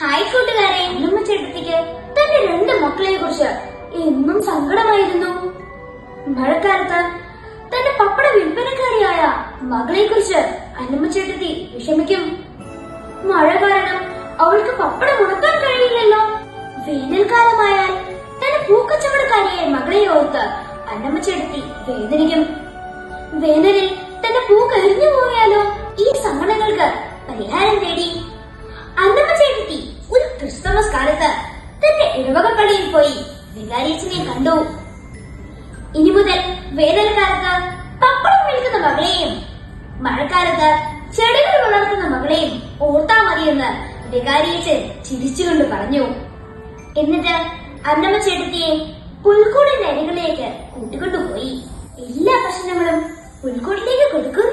Hi കൂട്ടുകാരെ അന്നമ്മ ചേട്ടത്തിക്ക് തന്റെ രണ്ട് മക്കളെ കുറിച്ച് എന്നും സങ്കടമായിരുന്നു. മഴക്കാലത്ത് തന്റെ പപ്പട വിൽപ്പനക്കാരിയായ മകളെ കുറിച്ച് അന്നമ്മ ചേട്ടത്തി വിഷമിക്കും. മഴ കാരണം അവൾക്ക് പപ്പടം അന്നമ്മ ചേട്ടത്തി വേദനിക്കും വേനലിൽ തന്റെ പൂ കരിഞ്ഞു പോയാലോ? ഈ സങ്കടങ്ങൾക്ക് പരിഹാരം തേടി. അന്നമ്മ ചേട്ടത്തി ഒരു ക്രിസ്തുമസ് കാലത്ത് തന്റെ ഇടവകപ്പള്ളിയിൽ പോയി വികാരിയച്ചനെ കണ്ടു. ഇനി മുതൽ വേനൽക്കാലത്ത് പപ്പടം വിൽക്കുന്ന മകളെയും മഴക്കാലത്ത് ചെടികൾ വളർത്തുന്ന മകളെയും ഓർത്താ മതിയെന്ന് വികാരിയച്ചൻ ചിരിച്ചുകൊണ്ട് പറഞ്ഞു. എന്നിട്ട് അന്നമ്മ ചേട്ടത്തിയെ പുൽക്കൂടിന്റെ അരികളിലേക്ക് കൂട്ടിക്കൊണ്ടുപോയി എല്ലാ പ്രശ്നങ്ങളും പുൽക്കൂട്ടിലേക്ക് കൊടുക്കുന്നേ